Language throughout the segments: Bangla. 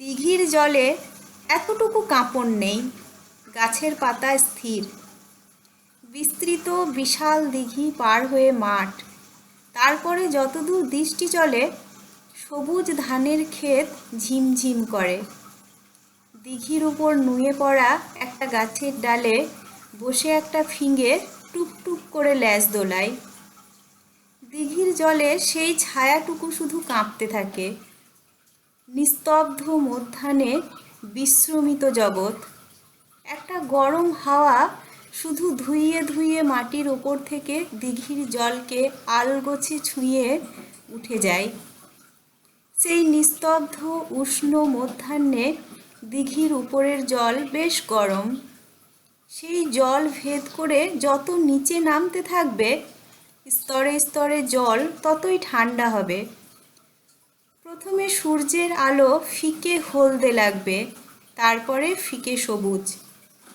দিঘির জলে এতটুকু কাঁপন নেই, গাছের পাতা স্থির। বিস্তৃত বিশাল দিঘি পার হয়ে মাঠ, তারপরে যতদূর দৃষ্টি চলে, সবুজ ধানের ক্ষেত ঝিমঝিম করে। দিঘির উপর নুয়ে পড়া একটা গাছের ডালে বসে একটা ফিঙে টুকটুক করে ল্যাজ দোলায়। দিঘির জলে সেই ছায়াটুকু শুধু কাঁপতে থাকে। নিস্তব্ধ মধ্যাহ্নে বিশ্রমিত জগৎ। একটা গরম হাওয়া শুধু ধুইয়ে ধুইয়ে মাটির ওপর থেকে দিঘির জলকে আলগোছে ছুঁয়ে উঠে যায়। সেই নিস্তব্ধ উষ্ণ মধ্যাহ্নে দিঘির উপরের জল বেশ গরম। সেই জল ভেদ করে যত নিচে নামতে থাকবে, স্তরে স্তরে জল ততই ঠান্ডা হবে। প্রথমে সূর্যের আলো ফিকে হলদে লাগবে, তারপরে ফিকে সবুজ,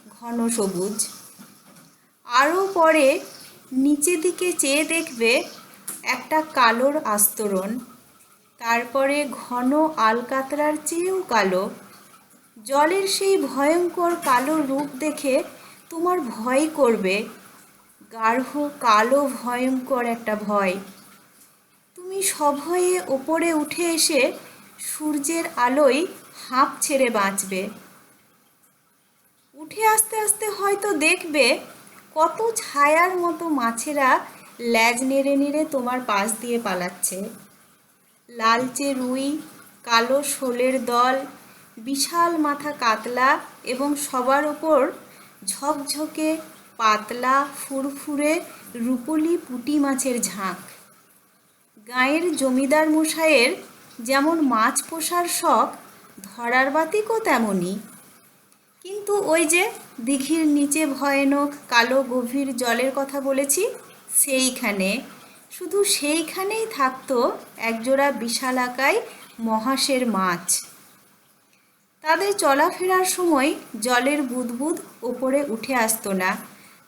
ঘন সবুজ। আরও পরে নিচে দিকে চেয়ে দেখবে একটা কালোর আস্তরণ, তারপরে ঘন আলকাতরার চেয়েও কালো। জলের সেই ভয়ঙ্কর কালো রূপ দেখে তোমার ভয় করবে, গাঢ় কালো ভয়ঙ্কর একটা ভয়। তুমি সভয়ে ওপরে উঠে এসে সূর্যের আলোয় হাঁপ ছেড়ে বাঁচবে। উঠে আস্তে আস্তে হয়তো দেখবে কত ছায়ার মতো মাছেরা ল্যাজ নেড়ে নেড়ে তোমার পাশ দিয়ে পালাচ্ছে। লালচে রুই, কালো শোলের দল, বিশাল মাথা কাতলা এবং সবার ওপর ঝকঝকে পাতলা, ফুরফুরে রুপলি পুঁটি মাছের ঝাঁক। গাঁয়ের জমিদার মশাইয়ের যেমন মাছ পোষার শখ, ধরার বাতিকও তেমনই। কিন্তু ওই যে দিঘির নিচে ভয়ানক কালো গভীর জলের কথা বলেছি, সেইখানে। শুধু সেইখানেই থাকতো একজোড়া বিশালাকায় মহাশের মাছ। তাদের চলাফেরার সময় জলের বুদবুদ ওপরে উঠে আসতো না।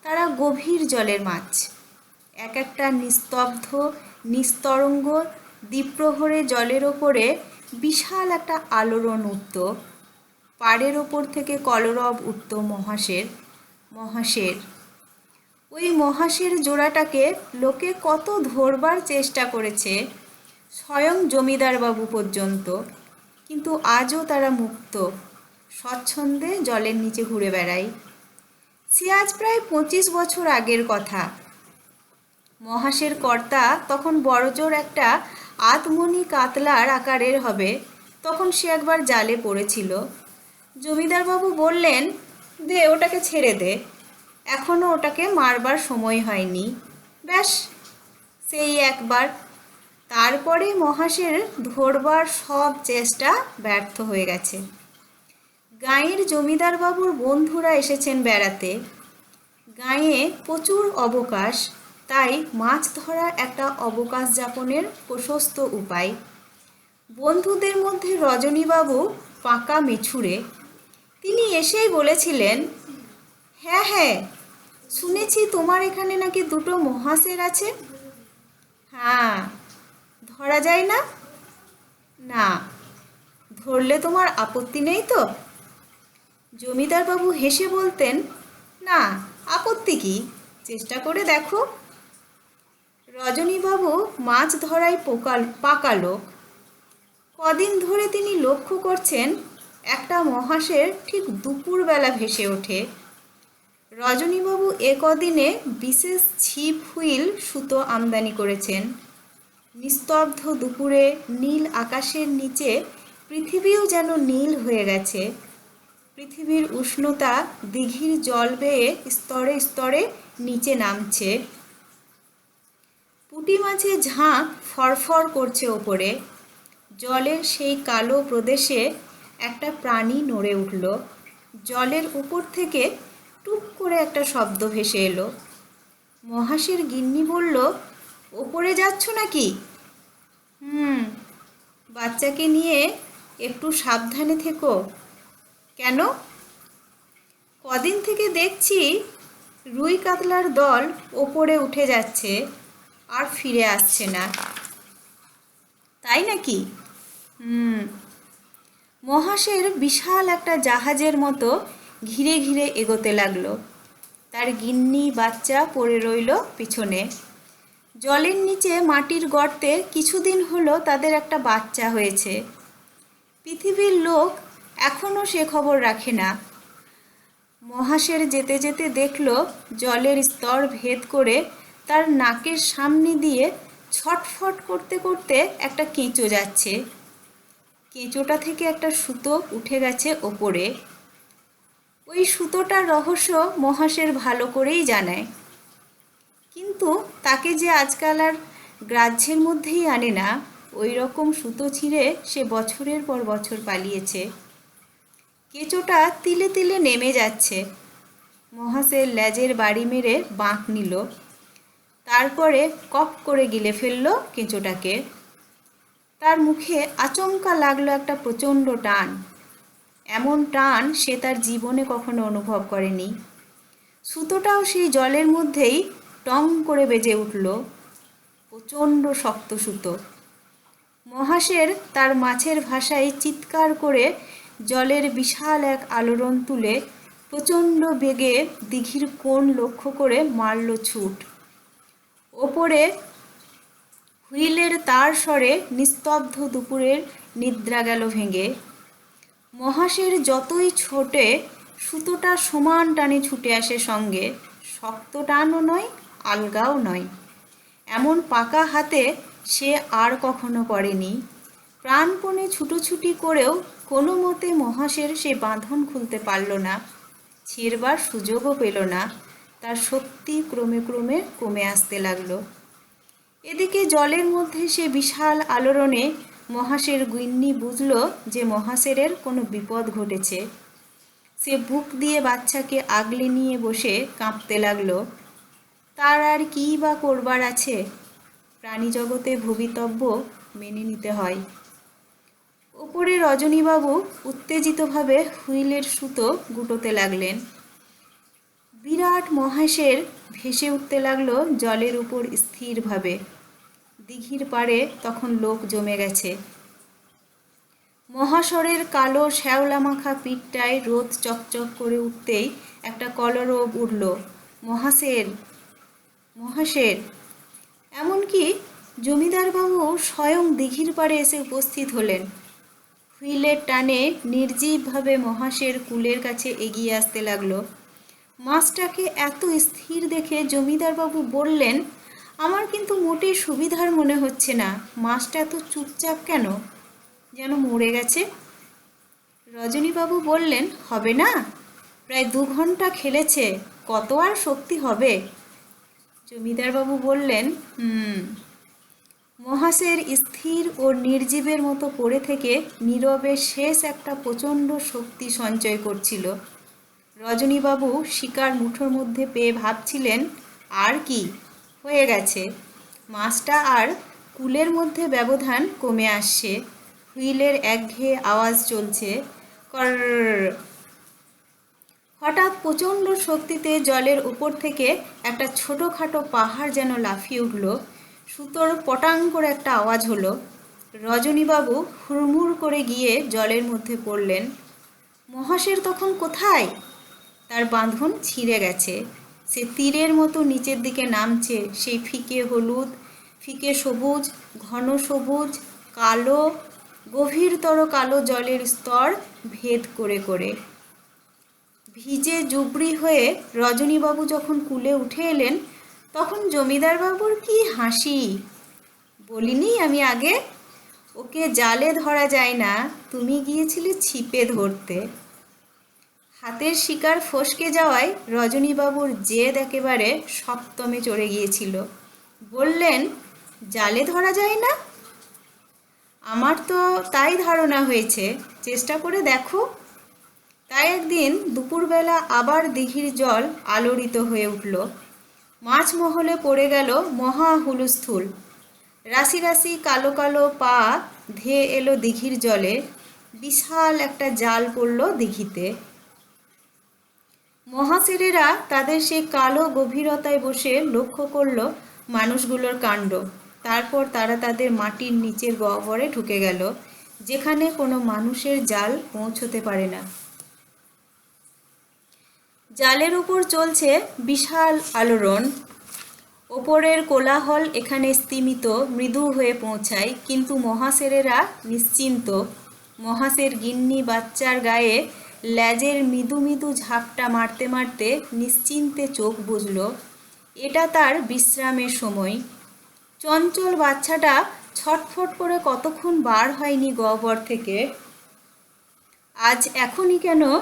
তারা গভীর জলের মাছ। এক একটা নিস্তব্ধ নিস্তরঙ্গ দ্বীপ্রহরে জলের ওপরে বিশাল একটা আলোড়ন উঠত। পাড়ের ওপর থেকে কলরব উঠত মহাশের মহাশের। ওই মহাশের জোড়াটাকে লোকে কত ধরবার চেষ্টা করেছে, স্বয়ং জমিদারবাবু পর্যন্ত। কিন্তু আজও তারা মুক্ত, স্বচ্ছন্দে জলের নিচে ঘুরে বেড়ায়। সে আজ প্রায় পঁচিশ বছর আগের কথা। মহাশের কর্তা তখন বড়জোর একটা আতমনি কাতলার আকারের হবে, তখন সে একবার জালে পড়েছিল। জমিদারবাবু বললেন, দে, ওটাকে ছেড়ে দে। এখনও ওটাকে মারবার সময় হয়নি। ব্যাস, সেই একবার। তারপরে মহাশের ধরবার সব চেষ্টা ব্যর্থ হয়ে গেছে। গাঁয়ের জমিদারবাবুর বন্ধুরা এসেছেন বেড়াতে। গাঁয়ে প্রচুর অবকাশ। তাই মাছ ধরা একটা অবকাশ যাপনের প্রশস্ত উপায়। বন্ধুদের মধ্যে রজনীবাবু পাকা মেছুরে। তিনি এসেই বলেছিলেন হ্যাঁ হ্যাঁ শুনেছি তোমার এখানে নাকি দুটো মহাশের আছে। হ্যাঁ ধরা যায় না? না, ধরলে তোমার আপত্তি নেই তো? জমিদারবাবু হেসে বলতেন, না, আপত্তি কি? চেষ্টা করে দেখো। রজনীবাবু মাছ ধরায় পোকাল, পাকা লোক। কদিন ধরে তিনি লক্ষ্য করছেন, একটা মহাশের ঠিক দুপুরবেলা ভেসে ওঠে। রজনীবাবু এ কদিনে বিশেষ ছিপ, হুইল, সুতো আমদানি করেছেন। নিস্তব্ধ দুপুরে নীল আকাশের নিচে পৃথিবীও যেন নীল হয়ে গেছে। পৃথিবীর উষ্ণতা দিঘির জল বেয়ে স্তরে স্তরে নিচে নামছে। পুঁটি মাছের ঝাঁক ফরফর করছে ওপরে। জলের সেই কালো প্রদেশে একটা প্রাণী নড়ে উঠল। জলের উপর থেকে টুক করে একটা শব্দ ভেসে এলো। মহাশের গিন্নি বলল, ওপরে যাচ্ছ নাকি? হুম, বাচ্চাকে নিয়ে একটু সাবধানে থেকো। কেন? কদিন থেকে দেখছি রুই কাতলার দল ওপরে উঠে যাচ্ছে। আর ফিরে আসছে না। তাই নাকি? হুম। মহাশের বিশাল একটা জাহাজের মতো ঘিরে ঘিরে এগোতে লাগল। তার গিন্নি বাচ্চা পড়ে রইল পিছনে। জলের নিচে মাটির গর্তে কিছুদিন হলো তাদের একটা বাচ্চা হয়েছে। পৃথিবীর লোক এখনও সে খবর রাখে না। মহাশের যেতে যেতে দেখল জলের স্তর ভেদ করে তার নাকের সামনে দিয়ে ছটফট করতে করতে একটা কেঁচো যাচ্ছে। কেঁচোটা থেকে একটা সুতো উঠে গেছে ওপরে। ওই সুতোটার রহস্য মহাশের ভালো করেই জানায়। কিন্তু তাকে যে আজকাল আর গ্রাহ্যের মধ্যেই আনে না ওই রকম সুতো ছিঁড়ে সে বছরের পর বছর পালিয়েছে। কেঁচোটা তিলে তিলে নেমে যাচ্ছে। মহাশের ল্যাজের বাড়ি মেরে বাঁক নিল। তারপরে কপ করে গিলে ফেলল কেঁচোটাকে। তার মুখে আচমকা লাগল একটা প্রচণ্ড টান। এমন টান সে তার জীবনে কখনো অনুভব করেনি। সুতোটাও সেই জলের মধ্যেই টং করে বেজে উঠল। প্রচণ্ড শক্ত সুতো। মহাশের তার মাছের ভাষায় চিৎকার করে জলের বিশাল এক আলোড়ন তুলে প্রচণ্ড বেগে দিঘির কোণ লক্ষ্য করে মারল ছুট। ওপরে হুইলের তার স্বরে নিস্তব্ধ দুপুরের নিদ্রা গেল ভেঙে। মহাশের যতই ছোটে, সুতোটা সমান টানে ছুটে আসে সঙ্গে, শক্ত টানও নয়, আলগাও নয়। এমন পাকা হাতে সে আর কখনো পড়েনি। প্রাণপণে ছুটোছুটি করেও কোনো মতে মহাশের সে বাঁধন খুলতে পারল না, ছেড়বার সুযোগও পেল না। তার শক্তি ক্রমে ক্রমে কমে আসতে লাগল। এদিকে জলের মধ্যে সে বিশাল আলোড়নে মহাশের গুইন্নি বুঝল যে মহাশেরের কোনো বিপদ ঘটেছে। সে বুক দিয়ে বাচ্চাকে আগলে নিয়ে বসে কাঁপতে লাগল। তার আর কী বা করবার আছে? প্রাণী জগতে ভবিতব্য মেনে নিতে হয়। ওপরে রজনীবাবু উত্তেজিতভাবে হুইলের সুতো গুটোতে লাগলেন। বিরাট মহাশের ভেসে উঠতে লাগল জলের উপর স্থিরভাবে। দিঘির পাড়ে তখন লোক জমে গেছে। মহাশরের কালো শ্যাওলা মাখা পিঠটায় রোদ চকচক করে উঠতেই একটা কলরব উঠল। মহাশের মহাশের, এমনকি জমিদারবাবু স্বয়ং দিঘির পাড়ে এসে উপস্থিত হলেন। হুইলের টানে নির্জীবভাবে মহাশের কুলের কাছে এগিয়ে আসতে লাগল। মাছটাকে এত স্থির দেখে জমিদারবাবু বললেন, আমার কিন্তু মোটেই সুবিধার মনে হচ্ছে না। মাছটা এত চুপচাপ কেন? যেন মরে গেছে? রজনীবাবু বললেন, হবে না। প্রায় দু ঘণ্টা খেলেছে। কত আর শক্তি হবে? জমিদারবাবু বললেন, হুম। মহাশের স্থির ও নির্জীবের মতো পড়ে থেকে নীরবে শেষ একটা প্রচণ্ড শক্তি সঞ্চয় করছিল। রজনীবাবু শিকার মুঠোর মধ্যে পেয়ে ভাবছিলেন, আর কি? হয়ে গেছে। মাছটা আর কুলের মধ্যে ব্যবধান কমে আসছে। হুইলের একঘেয়ে আওয়াজ চলছে কর হঠাৎ প্রচণ্ড শক্তিতে জলের উপর থেকে একটা ছোটোখাটো পাহাড় যেন লাফিয়ে উঠল। সুতোর পটাং করে একটা আওয়াজ হলো। রজনীবাবু হুড়মুড় করে গিয়ে জলের মধ্যে পড়লেন, মহাশের তখন কোথায়? তার বাঁধন ছিঁড়ে গেছে। সে তীরের মতো নিচের দিকে নামছে। সেই ফিকে হলুদ, ফিকে সবুজ, ঘন সবুজ, কালো, গভীরতর কালো জলের স্তর ভেদ করে করে। ভিজে জুবড়ি হয়ে রজনীবাবু যখন কুলে উঠে এলেন, তখন জমিদারবাবুর কি হাসি! বলিনি আমি আগে, ওকে জালে ধরা যায় না, তুমি গিয়েছিলে ছিপে ধরতে। হাতের শিকার ফসকে যাওয়ায় রজনীবাবুর জেদ একেবারে সপ্তমে চড়ে গিয়েছিল। বললেন, জালে ধরা যায় না? আমার তো তাই ধারণা হয়েছে। চেষ্টা করে দেখো। তাই একদিন দুপুরবেলা আবার দিঘির জল আলোড়িত হয়ে উঠল। মাছ মহলে পড়ে গেল মহা হুলুস্থুল। রাশি রাশি কালো কালো পা ধেয়ে এলো দিঘির জলে। বিশাল একটা জাল পড়ল দিঘিতে। মহাশেরেরা তাদের সেই কালো গভীরতায় বসে লক্ষ্য করল মানুষগুলোর কাণ্ড। তারপর তারা তাদের মাটির নিচের গহ্বরে ঢুকে গেল, যেখানে কোনো মানুষের জাল পৌঁছতে পারে না। জালের উপর চলছে বিশাল আলোড়ন। ওপরের কোলাহল এখানে স্তিমিত, মৃদু হয়ে পৌঁছায়, কিন্তু মহাশেরেরা নিশ্চিন্ত। মহাশের গিন্নি বাচ্চার গায়ে ল্যাজের মৃদু মৃদু ঝাপটা মারতে মারতে নিশ্চিন্তে চোখ বুঝল এটা তার বিশ্রামের সময়। চঞ্চল বাচ্চাটা ছটফট করে কতক্ষণ বার হয়নি গহ্বর থেকে। আজ এখনই কেন?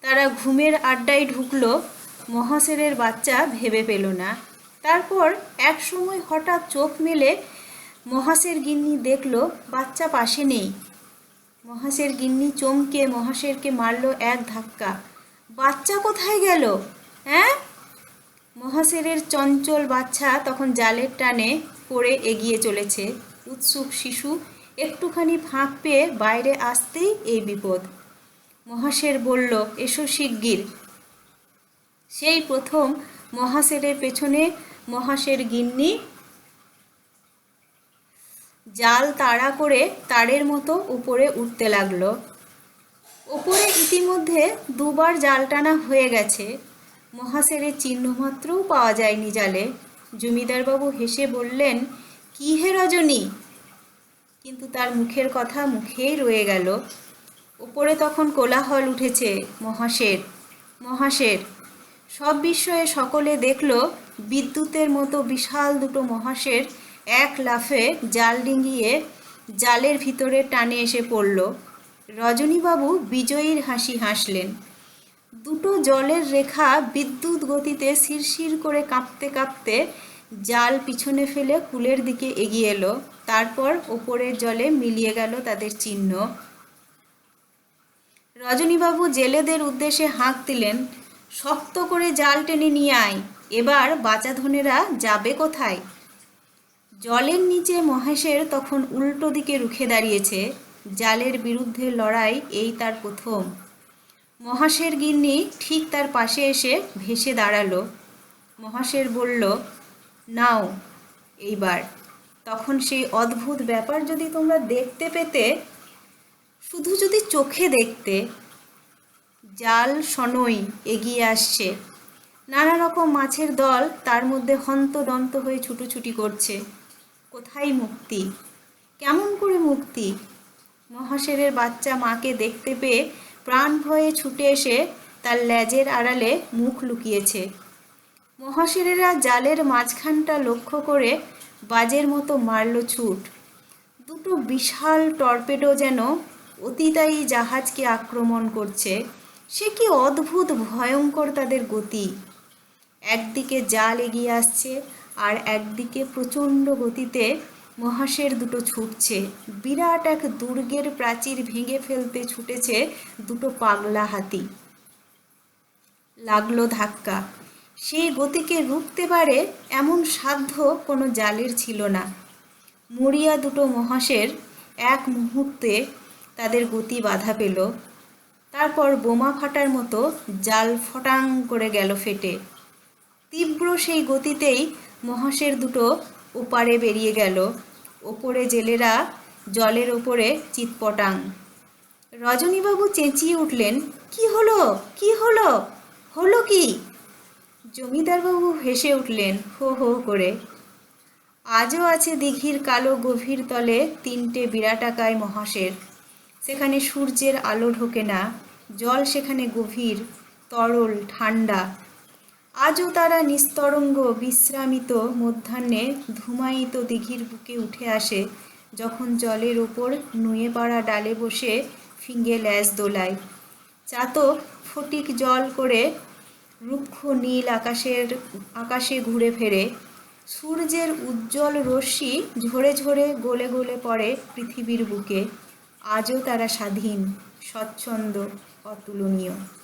তারা ঘুমের আড্ডায় ঢুকলো। মহাশেরের বাচ্চা ভেবে পেল না। তারপর এক সময় হঠাৎ চোখ মেলে মহাশের গিন্নি দেখল, বাচ্চা পাশে নেই। মহাশের গিন্নি চমকে মহাশেরকে মারলো এক ধাক্কা। বাচ্চা কোথায় গেল? হ্যাঁ? মহাশেরের চঞ্চল বাচ্চা তখন জালের টানে পড়ে এগিয়ে চলেছে। উৎসুক শিশু একটুখানি ফাঁক পেয়ে বাইরে আসতেই এই বিপদ। মহাশের বলল, এসো শিগগির। সেই প্রথম মহাশেরের পেছনে মহাশের গিন্নি জাল তাড়া করে তারের মতো উপরে উঠতে লাগল। ওপরে ইতিমধ্যে দুবার জাল টানা হয়ে গেছে। মহাশেরের চিহ্নমাত্রও পাওয়া যায়নি জালে। জমিদারবাবু হেসে বললেন, কি হে রজনী? কিন্তু তার মুখের কথা মুখেই রয়ে গেল। ওপরে তখন কোলাহল উঠেছে মহাশের মহাশের সব বিস্ময়ে সকলে দেখল, বিদ্যুতের মতো বিশাল দুটো মহাশের এক লাফে জাল ডিঙিয়ে জালের ভিতরে টানে এসে পড়ল। রজনীবাবু বিজয়ীর হাসি হাসলেন। দুটো জলের রেখা বিদ্যুৎ গতিতে শিরশির করে কাঁপতে কাঁপতে জাল পিছনে ফেলে কুলের দিকে এগিয়ে এলো। তারপর ওপরের জলে মিলিয়ে গেল তাদের চিহ্ন। রজনীবাবু জেলেদের উদ্দেশ্যে হাঁক দিলেন, শক্ত করে জাল টেনে নিয়ে আয়, এবার বাচাধনেরা যাবে কোথায়? জলের নিচে মহেশের তখন উল্টো দিকে রুখে দাঁড়িয়েছে, জালের বিরুদ্ধে লড়াই এই তার প্রথম। মহাশের গিন্নি ঠিক তার পাশে এসে ভেসে দাঁড়াল। মহাশের বলল, নাও, এইবার। তখন সেই অদ্ভুত ব্যাপার যদি তোমরা দেখতে পেতে, শুধু যদি চোখে দেখতে, জাল সনই এগিয়ে আসছে। নানা রকম মাছের দল তার মধ্যে হন্তদন্ত হয়ে ছুটোছুটি করছে। কোথায় মুক্তি? কেমন করে মুক্তি? মহাশেরের বাচ্চা মাকে দেখতে পেয়ে প্রাণ ভয়ে ছুটে এসে তার ল্যাজের আড়ালে মুখ লুকিয়েছে। মহাশেরেরা জালের মাঝখানটা লক্ষ্য করে বাজের মতো মারল ছুট। দুটো বিশাল টর্পেডো যেন অতিতায়ী জাহাজকে আক্রমণ করছে। সে কি অদ্ভুত, ভয়ঙ্কর তাদের গতি। একদিকে জাল এগিয়ে আসছে আর একদিকে প্রচণ্ড গতিতে মহাশের দুটো ছুটছে। বিরাট এক দুর্গের প্রাচীর ভেঙে ফেলতে ছুটেছে দুটো পাগলা হাতি। লাগল ধাক্কা। সেই গতিকে রুখতে পারে এমন সাধ্য কোনো জালের ছিল না। মরিয়া দুটো মহাশের এক মুহূর্তে তাদের গতি বাধা পেল। তারপর বোমা ফাটার মতো জাল ফটাং করে গেল ফেটে। তীব্র সেই গতিতেই মহাশের দুটো ওপারে বেরিয়ে গেল। ওপরে জেলেরা, জলের ওপরে চিৎপটাং। রজনীবাবু চেঁচিয়ে উঠলেন, কি হলো? কি হলো? হলো কি? জমিদারবাবু হেসে উঠলেন, হো হো, করে। আজও আছে দিঘির কালো গভীর তলে তিনটে বিরাটাকায় মহাশের। সেখানে সূর্যের আলো ঢোকে না, জল সেখানে গভীর, তরল ঠান্ডা আজও তারা নিস্তরঙ্গ, বিশ্রামিত, মধ্যাহ্নে ধুমায়িত দিঘির বুকে উঠে আসে, যখন জলের ওপর নুয়ে পাড়া ডালে বসে ফিঙ্গে ল্যাজ দোলায়। চাতক ফটিক জল করে রুক্ষ নীল আকাশের, আকাশে ঘুরে ফেরে। সূর্যের উজ্জ্বল রশ্মি ঝরে ঝরে গলে গলে পড়ে পৃথিবীর বুকে। আজও তারা স্বাধীন, স্বচ্ছন্দ, অতুলনীয়।